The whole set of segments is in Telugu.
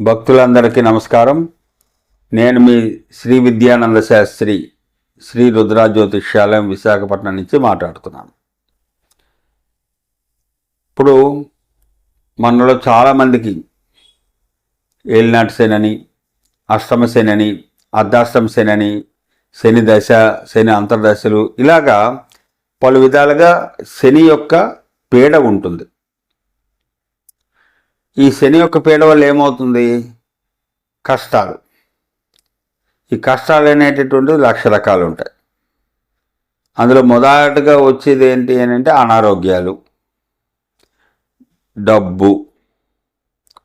భక్తులందరికీ నమస్కారం. నేను మీ శ్రీ విద్యానంద శాస్త్రి శ్రీ రుద్రా జ్యోతిష్యాలయం విశాఖపట్నం నుంచి మాట్లాడుతున్నాను. ఇప్పుడు మనలో చాలామందికి ఏలినాటి శనని అష్టమ శనని అర్ధాష్టమ శనని శని దశ శని అంతర్దశలు ఇలాగా పలు విధాలుగా శని యొక్క పీడ ఉంటుంది. ఈ శని యొక్క పీడ వల్ల ఏమవుతుంది? కష్టాలు. ఈ కష్టాలు అనేటటువంటివి లక్ష రకాలు ఉంటాయి. అందులో మొదటగా వచ్చేది ఏంటి అని అంటే అనారోగ్యాలు డబ్బు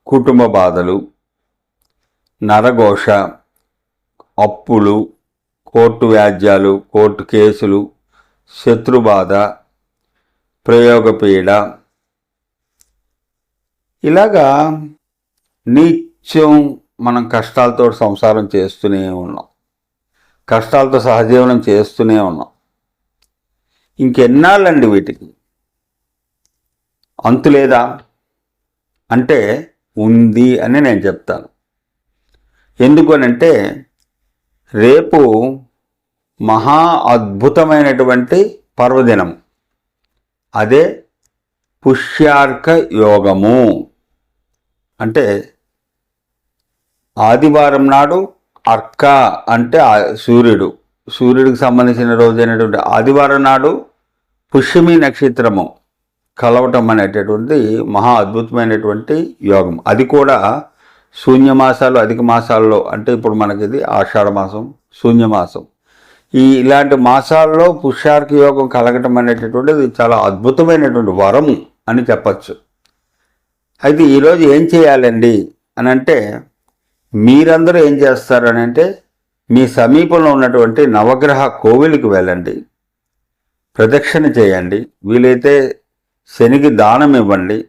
కుటుంబ బాధలు నరఘోష అప్పులు కోర్టు వ్యాజ్యాలు కోర్టు కేసులు శత్రుబాధ ప్రయోగపీడ ఇలాగా నిత్యం మనం కష్టాలతో సంసారం చేస్తూనే ఉన్నాం. కష్టాలతో సహజీవనం చేస్తూనే ఉన్నాం. ఇంకెన్నాళ్ళండి వీటికి? అంతు లేదా అంటే ఉంది అని నేను చెప్తాను. ఎందుకు అంటే రేపు మహా అద్భుతమైనటువంటి పర్వదినం. అదే పుష్యార్క యోగము. అంటే ఆదివారం నాడు అర్క అంటే సూర్యుడు. సూర్యుడికి సంబంధించిన రోజైనటువంటి ఆదివారం నాడు పుష్యమి నక్షత్రము కలవటం అనేటటువంటి మహా అద్భుతమైనటువంటి యోగం. అది కూడా శూన్యమాసాలు అధిక మాసాల్లో అంటే ఇప్పుడు మనకి ఇది ఆషాఢ మాసం శూన్యమాసం ఈ ఇలాంటి మాసాల్లో పుష్యార్క యోగం కలగటం అనేటటువంటిది చాలా అద్భుతమైనటువంటి వరము. అని చెప్పచ్చు. అయితే ఈరోజు ఏం చేయాలండి? అని అంటే మీరందరూ ఏం చేస్తారు అని అంటే మీ సమీపంలో ఉన్నటువంటి నవగ్రహ కోవిలికి వెళ్ళండి. ప్రదక్షిణ చేయండి. వీలైతే శనికి దానం ఇవ్వండి.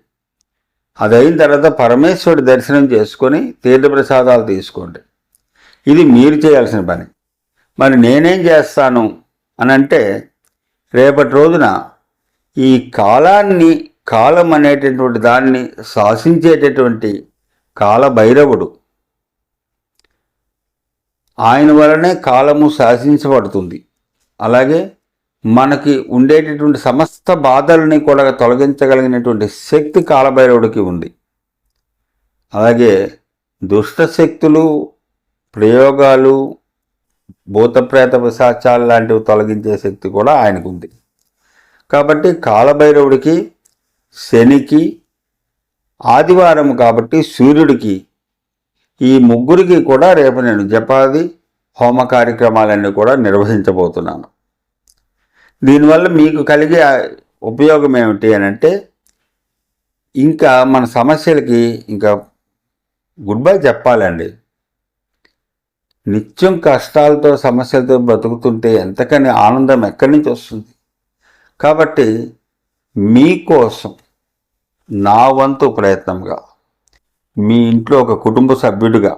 అది అయిన తర్వాత పరమేశ్వరుడి దర్శనం చేసుకొని తీర్థప్రసాదాలు తీసుకోండి. ఇది మీరు చేయాల్సిన పని. మరి నేనేం చేస్తాను? అని అంటే రేపటి రోజున ఈ కాలాన్ని కాలం అనేటటువంటి దాన్ని శాసించేటటువంటి కాల భైరవుడు ఆయన వలనే కాలము శాసించబడుతుంది. అలాగే మనకి ఉండేటటువంటి సమస్త బాధల్ని కూడా తొలగించగలిగినటువంటి శక్తి కాలభైరవుడికి ఉంది. అలాగే దుష్టశక్తులు ప్రయోగాలు భూతప్రేత విశాచాలు లాంటివి తొలగించే శక్తి కూడా ఆయనకు ఉంది కాబట్టి కాలభైరవుడికి శనికి ఆదివారం కాబట్టి సూర్యుడికి ఈ ముగ్గురికి కూడా రేపు నేను జపాది హోమ కార్యక్రమాలన్నీ కూడా నిర్వహించబోతున్నాను. దీనివల్ల మీకు కలిగే ఉపయోగం ఏమిటి అని అంటే ఇంకా మన సమస్యలకి ఇంకా గుడ్ బై చెప్పాలండి. నిత్యం కష్టాలతో సమస్యలతో బ్రతుకుతుంటే ఎంతకని ఆనందం ఎక్కడి నుంచి వస్తుంది? కాబట్టి మీకోసం నా వంతు ప్రయత్నంగా మీ ఇంట్లో ఒక కుటుంబ సభ్యుడిగా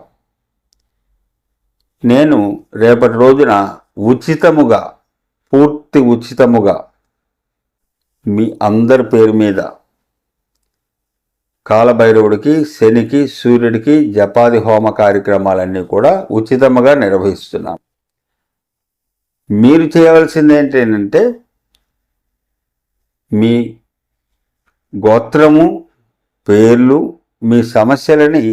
నేను రేపటి రోజున ఉచితముగా పూర్తి ఉచితముగా మీ అందరి పేరు మీద కాలభైరవుడికి శనికి సూర్యుడికి జపాది హోమ కార్యక్రమాలన్నీ కూడా ఉచితముగా నిర్వహిస్తున్నాం మీరు చేయవలసింది ఏంటంటే మీ గోత్రము పేర్లు మీ సమస్యలని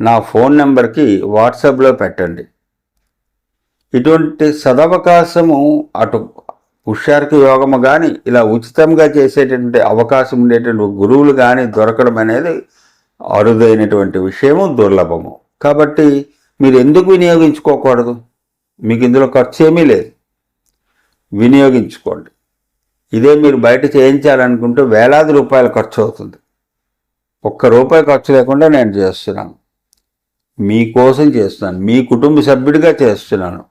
నా ఫోన్ నెంబర్కి వాట్సాప్లో పెట్టండి. ఇటువంటి సదవకాశము అటు పుష్యార్క యోగము కానీ ఇలా ఉచితంగా చేసేటటువంటి అవకాశం ఉండేటువంటి గురువులు కానీ దొరకడం అనేది అరుదైనటువంటి విషయము దుర్లభము. కాబట్టి మీరు ఎందుకు వినియోగించుకోకూడదు? మీకు ఇందులో ఖర్చు ఏమీ లేదు. వినియోగించుకోండి. ఇదే మీరు బయట చేయించాలనుకుంటే వేలాది రూపాయలు ఖర్చు అవుతుంది. ఒక్క రూపాయి ఖర్చు లేకుండా నేను చేస్తున్నాను. మీకోసం చేస్తున్నాను. మీ కుటుంబ సభ్యుడిగా చేస్తున్నాను.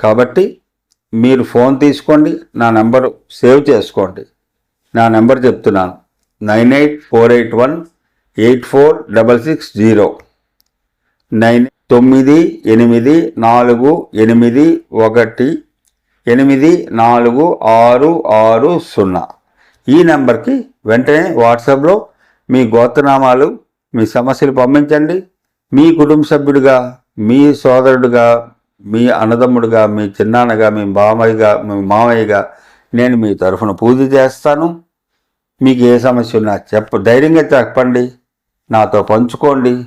కాబట్టి మీరు ఫోన్ తీసుకోండి నా నెంబర్ సేవ్ చేసుకోండి. నా నెంబర్ చెప్తున్నాను. Nine eight four eight one eight four double six zero. Nine తొమ్మిది ఎనిమిది నాలుగు ఎనిమిది ఒకటి ఎనిమిది నాలుగు ఆరు ఆరు సున్నా. ఈ నెంబర్కి వెంటనే వాట్సాప్లో మీ గోత్రనామాలు మీ సమస్యలు పంపించండి. మీ కుటుంబ సభ్యుడిగా మీ సోదరుడిగా మీ అన్నదమ్ముడిగా మీ చిన్నాన్నగా మీ బామయ్యగా మీ మామయ్యగా నేను మీ తరఫున పూజ చేస్తాను. మీకు ఏ సమస్య ఉన్నా చెప్ప ధైర్యంగా చెప్పండి. నాతో పంచుకోండి.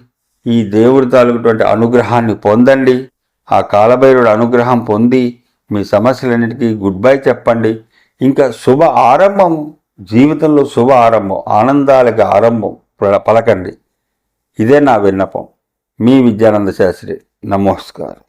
ఈ దేవుడి తాలూకుటువంటి అనుగ్రహాన్ని పొందండి. ఆ కాలభైరుడు అనుగ్రహం పొంది మీ సమస్యలన్నిటికీ గుడ్ బై చెప్పండి. ఇంకా శుభ ఆరంభం జీవితంలో శుభ ఆరంభం ఆనందాలకి ఆరంభం పల- పలకండి. ఇదే నా విన్నపం. మీ విద్యానంద శాస్త్రి. నమస్కారం.